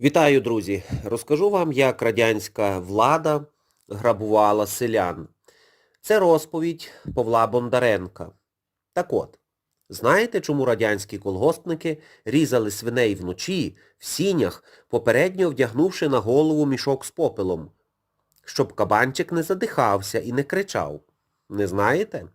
Вітаю, друзі! Розкажу вам, як радянська влада грабувала селян. Це розповідь Павла Бондаренка. Так от, знаєте, чому радянські колгоспники різали свиней вночі, в сінях, попередньо вдягнувши на голову мішок з попелом? Щоб кабанчик не задихався і не кричав. Не знаєте?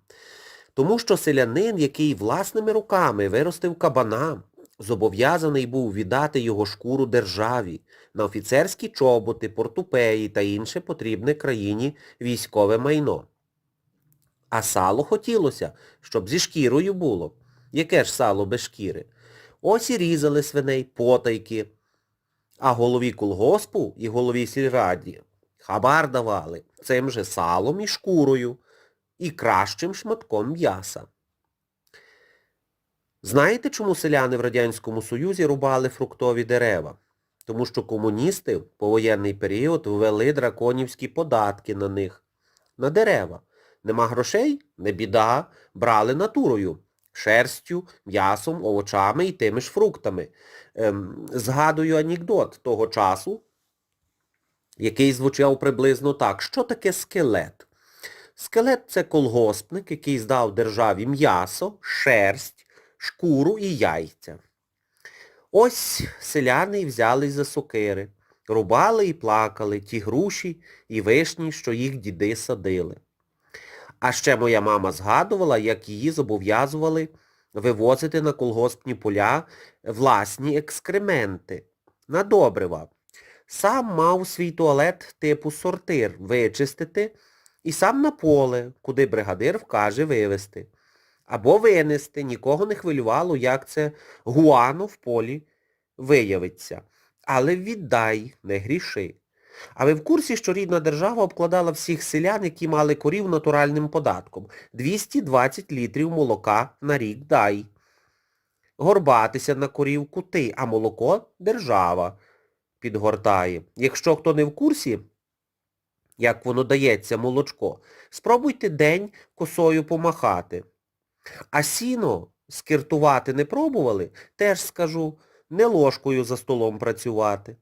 Тому що селянин, який власними руками виростив кабана, зобов'язаний був віддати його шкуру державі на офіцерські чоботи, портупеї та інше потрібне країні військове майно. А сало хотілося, щоб зі шкірою було. Яке ж сало без шкіри? Ось і різали свиней, потайки. А голові колгоспу і голові сільраді хабар давали цим же салом і шкурою і кращим шматком м'яса. Знаєте, чому селяни в Радянському Союзі рубали фруктові дерева? Тому що комуністи в повоєнний період ввели драконівські податки на них. На дерева. Нема грошей? Не біда. Брали натурою. Шерстю, м'ясом, овочами і тими ж фруктами. Ем, згадую анекдот того часу, який звучав приблизно так. Що таке скелет? Скелет це колгоспник, який здав державі м'ясо, шерсть, шкуру і яйця. Ось селяни й взялись за сокири, рубали і плакали ті груші і вишні, що їх діди садили. А ще моя мама згадувала, як її зобов'язували вивозити на колгоспні поля власні екскременти на добрива. Сам мав свій туалет типу сортир вичистити і сам на поле, куди бригадир вкаже вивезти. Або винести, нікого не хвилювало, як це гуано в полі виявиться. Але віддай, не гріши. А ви в курсі, що рідна держава обкладала всіх селян, які мали корів натуральним податком. 220 літрів молока на рік дай. Горбатися на корів кути, а молоко держава підгортає. Якщо хто не в курсі, як воно дається молочко, спробуйте день косою помахати. А сіно скиртувати не пробували, теж скажу, не ложкою за столом працювати.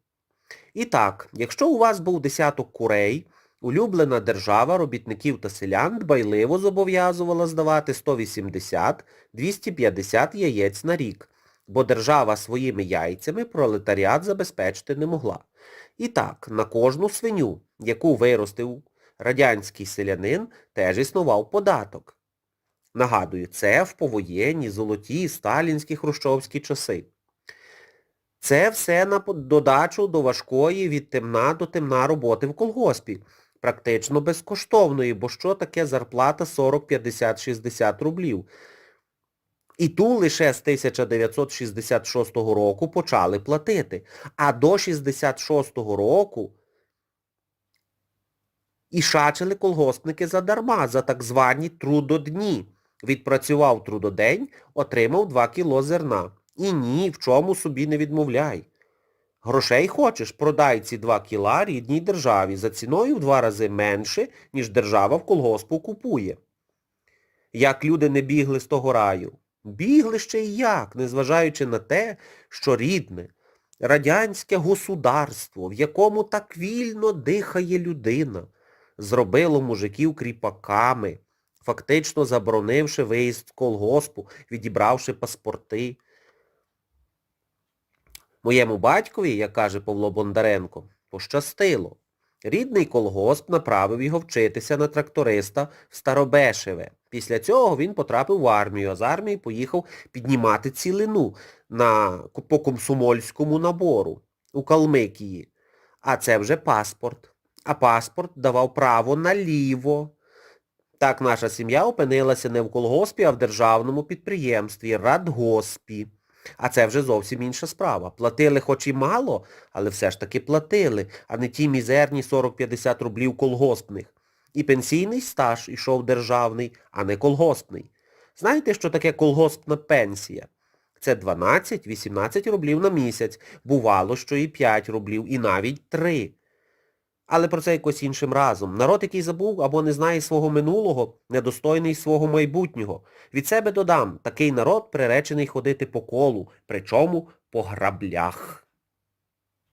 І так, якщо у вас був десяток курей, улюблена держава робітників та селян дбайливо зобов'язувала здавати 180-250 яєць на рік, бо держава своїми яйцями пролетаріат забезпечити не могла. І так, на кожну свиню, яку виростив радянський селянин, теж існував податок. Нагадую, це в повоєнні, золоті, сталінські, хрущовські часи. Це все на додачу до важкої від темна до темна роботи в колгоспі. Практично безкоштовної, бо що таке зарплата 40, 50, 60 рублів. І ту лише з 1966 року почали платити. А до 66 року і шачили колгоспники задарма, за так звані трудодні. Відпрацював трудодень, отримав 2 кіло зерна. І ні, в чому собі не відмовляй. Грошей хочеш, продай ці 2 кіла рідній державі за ціною в два рази менше, ніж держава в колгоспу купує. Як люди не бігли з того раю? Бігли ще й як, незважаючи на те, що рідне, радянське государство, в якому так вільно дихає людина, зробило мужиків кріпаками, фактично заборонивши виїзд з колгоспу, відібравши паспорти. Моєму батькові, як каже Павло Бондаренко, пощастило. Рідний колгосп направив його вчитися на тракториста в Старобешеве. Після цього він потрапив в армію, а з армії поїхав піднімати цілину на, по комсомольському набору у Калмикії. А це вже паспорт. А паспорт давав право наліво. Так наша сім'я опинилася не в колгоспі, а в державному підприємстві, радгоспі. А це вже зовсім інша справа. Платили хоч і мало, але все ж таки платили, а не ті мізерні 40-50 рублів колгоспних. І пенсійний стаж ішов державний, а не колгоспний. Знаєте, що таке колгоспна пенсія? Це 12-18 рублів на місяць. Бувало, що і 5 рублів, і навіть 3. Але про це якось іншим разом. Народ, який забув або не знає свого минулого, недостойний свого майбутнього. Від себе додам, такий народ приречений ходити по колу, причому по граблях.